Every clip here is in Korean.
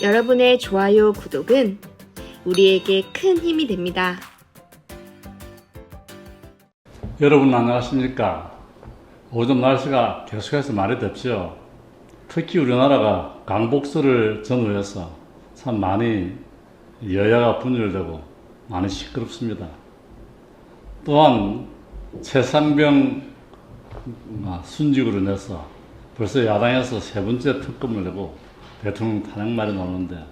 여러분의 좋아요, 구독은 우리에게 큰 힘이 됩니다. 여러분 안녕하십니까? 요즘 날씨가 계속해서 많이 덥죠. 특히 우리나라가 강복설을 전후해서 참 많이 여야가 분열되고 많이 시끄럽습니다. 또한 최상병 아, 순직으로 내서 벌써 야당에서 세 번째 특검을 내고 대통령 탄핵 말이 나오는데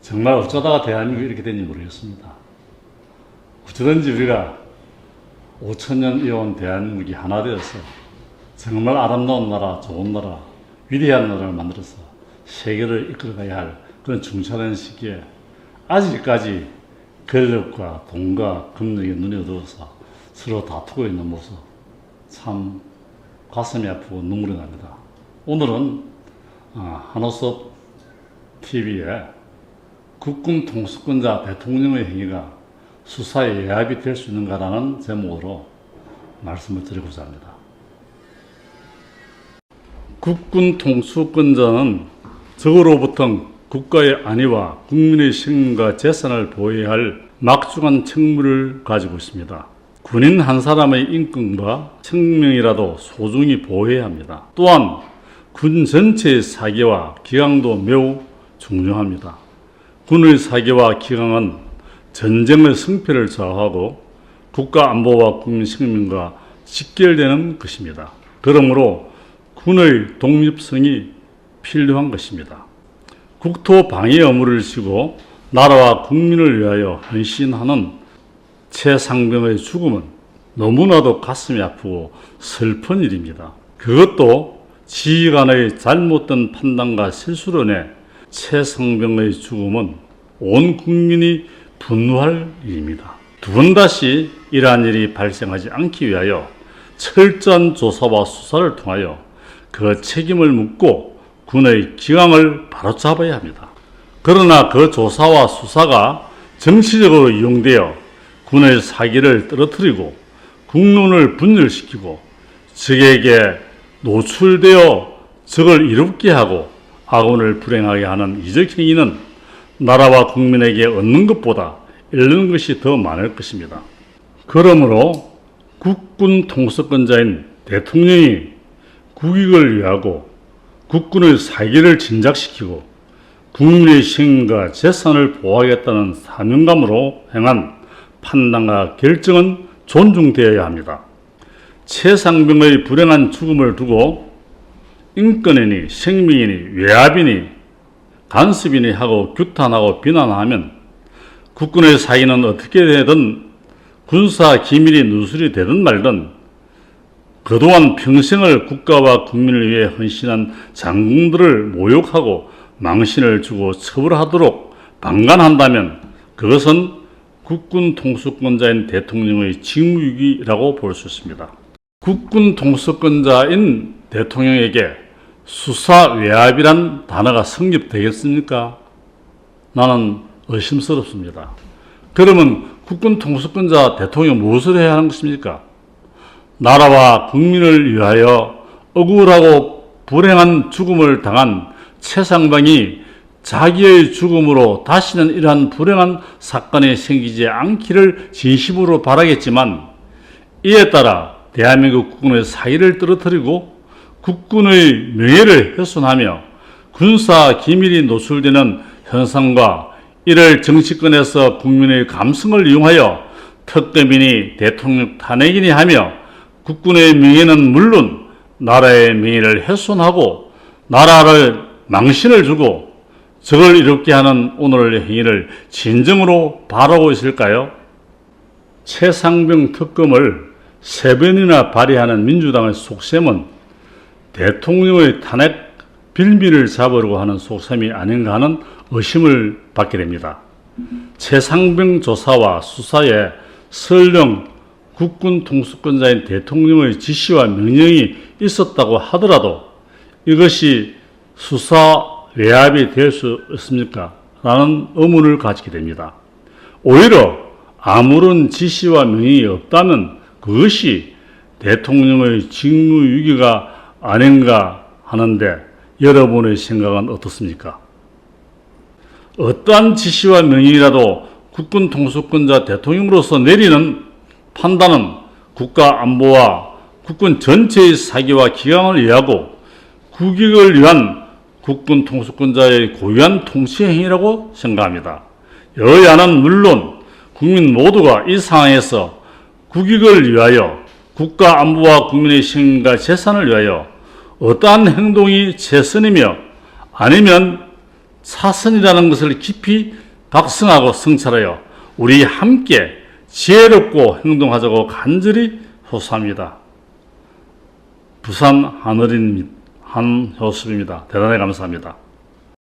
정말 어쩌다가 대한민국이 이렇게 된지 모르겠습니다. 어쩌든지 우리가 5천년 이어온 대한민국이 하나 되어서 정말 아름다운 나라, 좋은 나라, 위대한 나라를 만들어서 세계를 이끌어가야 할 그런 중차된 시기에 아직까지 권력과 돈과 금력에 눈이 어두워서 서로 다투고 있는 모습 참 가슴이 아프고 눈물이 납니다. 오늘은 아, 한호섭 TV에 국군 통수권자 대통령의 행위가 수사의 예압이 될 수 있는가라는 제목으로 말씀을 드리고자 합니다. 국군 통수권자는 적으로부터 국가의 안위와 국민의 생명과 재산을 보호해야 할 막중한 책무를 가지고 있습니다. 군인 한 사람의 인권과 생명이라도 소중히 보호해야 합니다. 또한 군 전체의 사계와 기강도 매우 중요합니다. 군의 사계와 기강은 전쟁의 승패를 좌우하고 국가 안보와 국민 생명과 직결되는 것입니다. 그러므로 군의 독립성이 필요한 것입니다. 국토 방위 의무를 지고 나라와 국민을 위하여 헌신하는 최상병의 죽음은 너무나도 가슴이 아프고 슬픈 일입니다. 그것도 지휘관의 잘못된 판단과 실수로 인해 최상병의 죽음은 온 국민이 분노할 일입니다. 두 번 다시 이러한 일이 발생하지 않기 위하여 철저한 조사와 수사를 통하여 그 책임을 묻고 군의 기강을 바로잡아야 합니다. 그러나 그 조사와 수사가 정치적으로 이용되어 군의 사기를 떨어뜨리고 국론을 분열시키고 적에게 노출되어 적을 이롭게 하고 아군을 불행하게 하는 이적 행위는 나라와 국민에게 얻는 것보다 잃는 것이 더 많을 것입니다. 그러므로 국군 통수권자인 대통령이 국익을 위하고 국군의 사기를 진작시키고 국민의 생명과 재산을 보호하겠다는 사명감으로 행한 판단과 결정은 존중되어야 합니다. 최상병의 불행한 죽음을 두고 인권이니 생명이니 외압이니 간섭이니 하고 규탄하고 비난하면 국군의 사기는 어떻게 되든 군사 기밀이 누설이 되든 말든 그동안 평생을 국가와 국민을 위해 헌신한 장군들을 모욕하고 망신을 주고 처벌하도록 방관한다면 그것은 국군 통수권자인 대통령의 직무유기라고 볼 수 있습니다. 국군 통수권자인 대통령에게 수사 외압이란 단어가 성립되겠습니까? 나는 의심스럽습니다. 그러면 국군 통수권자 대통령 무엇을 해야 하는 것입니까? 나라와 국민을 위하여 억울하고 불행한 죽음을 당한 최상방이 자기의 죽음으로 다시는 이러한 불행한 사건이 생기지 않기를 진심으로 바라겠지만 이에 따라 대한민국 국군의 사의를 떨어뜨리고 국군의 명예를 훼손하며 군사 기밀이 노출되는 현상과 이를 정치권에서 국민의 감성을 이용하여 특검이니 대통령 탄핵이니 하며 국군의 명예는 물론 나라의 명예를 훼손하고 나라를 망신을 주고 적을 이롭게 하는 오늘의 행위를 진정으로 바라고 있을까요? 최상병 특검을 세 번이나 발의하는 민주당의 속셈은 대통령의 탄핵 빌미를 잡으려고 하는 속셈이 아닌가 하는 의심을 받게 됩니다. 최상병 조사와 수사에 설령 국군 통수권자인 대통령의 지시와 명령이 있었다고 하더라도 이것이 수사 외압이 될 수 있습니까? 라는 의문을 가지게 됩니다. 오히려 아무런 지시와 명령이 없다면 그것이 대통령의 직무유기가 아닌가 하는데 여러분의 생각은 어떻습니까? 어떠한 지시와 명령이라도 국군 통수권자 대통령으로서 내리는 판단은 국가 안보와 국군 전체의 사기와 기강을 위하고 국익을 위한 국군 통수권자의 고유한 통치 행위라고 생각합니다. 여야는 물론 국민 모두가 이 상황에서 국익을 위하여 국가 안보와 국민의 생명과 재산을 위하여 어떠한 행동이 최선이며 아니면 차선이라는 것을 깊이 각성하고 성찰하여 우리 함께 지혜롭고 행동하자고 간절히 호소합니다. 부산 하늘인 한효섭입니다. 대단히 감사합니다.